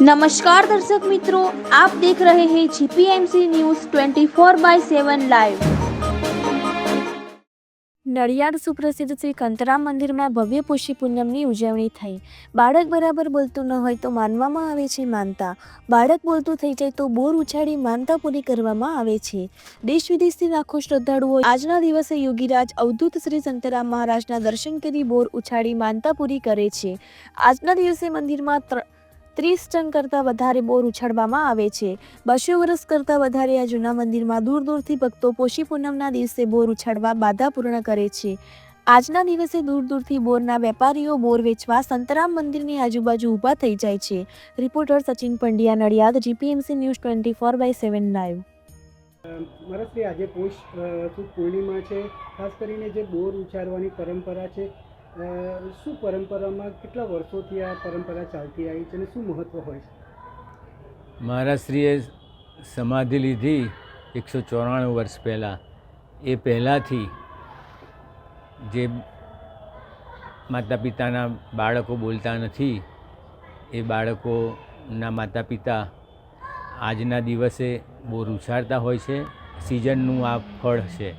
નમસ્કાર દર્શક મિત્રો આપ દેખ રહે હે GPMC news 24 by seven live Nadiad સુપ્રસિદ્ધ શ્રી કંતરામ મંદિરમાં ભવ્ય પુષ્ય પૂનમની ઉજવણી થઈ. બાળક બરાબર બોલતું ન હોય તો માનવામાં આવે છે માનતા. બાળક બોલતું થઈ જાય તો બોર ઉછાળી માનતા પૂરી કરવામાં આવે છે. દેશ વિદેશથી લાખો શ્રદ્ધાળુઓ આજના દિવસે યોગીરાજ અવધૂત શ્રી સંતરામ મહારાજના દર્શન કરી બોર ઉછાળી માનતા પૂરી કરે છે. આજના દિવસે મંદિરમાં ત્રીસ ટન કરતાં વધારે બોર ઉછાળવામાં આવે છે. બસો વર્ષ કરતાં વધારે આ જૂના મંદિરમાં દૂર દૂરથી ભક્તો પોષી પૂનમના દિવસે બોર ઉછાળવા બાધા પૂર્ણ કરે છે. આજના દિવસે દૂર દૂરથી બોરના વેપારીઓ બોર વેચવા સંતરામ મંદિરની આજુબાજુ ઊભા થઈ જાય છે. Reporter Sachin Pandya, Nadiad, GPMC news twenty four by seven live. મરસરી આજે પોષ પૂર્ણિમા છે. ખાસ કરીને જે બોર ઉછાળવાની પરંપરા છે શું પરંપરામાં કેટલા વર્ષોથી આ પરંપરા ચાલતી આવી છે અને શું મહત્વ હોય છે? મહારાજશ્રીએ સમાધિ લીધી એકસો ચોરાણું વર્ષ પહેલાં. એ પહેલાંથી જે માતા પિતાના બાળકો બોલતા નથી, એ બાળકોના માતા પિતા આજના દિવસે બોર ઉછાળતા હોય છે. સિઝનનું આ ફળ છે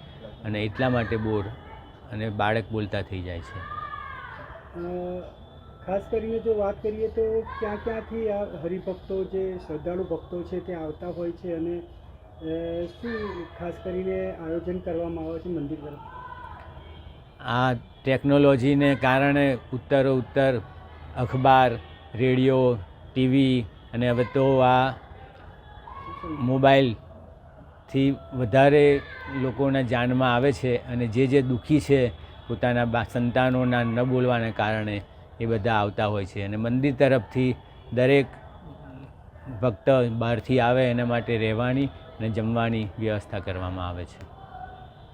અને એટલા માટે બોર અને બાળક બોલતા થઈ જાય છે. ખાસ કરીને જો વાત કરીએ તો ક્યાં ક્યાંથી આ હરિભક્તો જે શ્રદ્ધાળુ ભક્તો છે તે આવતા હોય છે અને શું ખાસ કરીને આયોજન કરવામાં આવે છે મંદિર તરફ? આ ટેકનોલોજીને કારણે ઉત્તરો ઉત્તર અખબાર, રેડિયો, ટીવી અને હવે તો આ મોબાઈલથી વધારે લોકોના જાનમાં આવે છે અને જે જે દુઃખી છે પોતાના બા, સંતાનોના ન બોલવાને કારણે એ બધા આવતા હોય છે. અને મંદિર તરફથી દરેક ભક્ત બહારથી આવે એના માટે રહેવાની અને જમવાની વ્યવસ્થા કરવામાં આવે છે.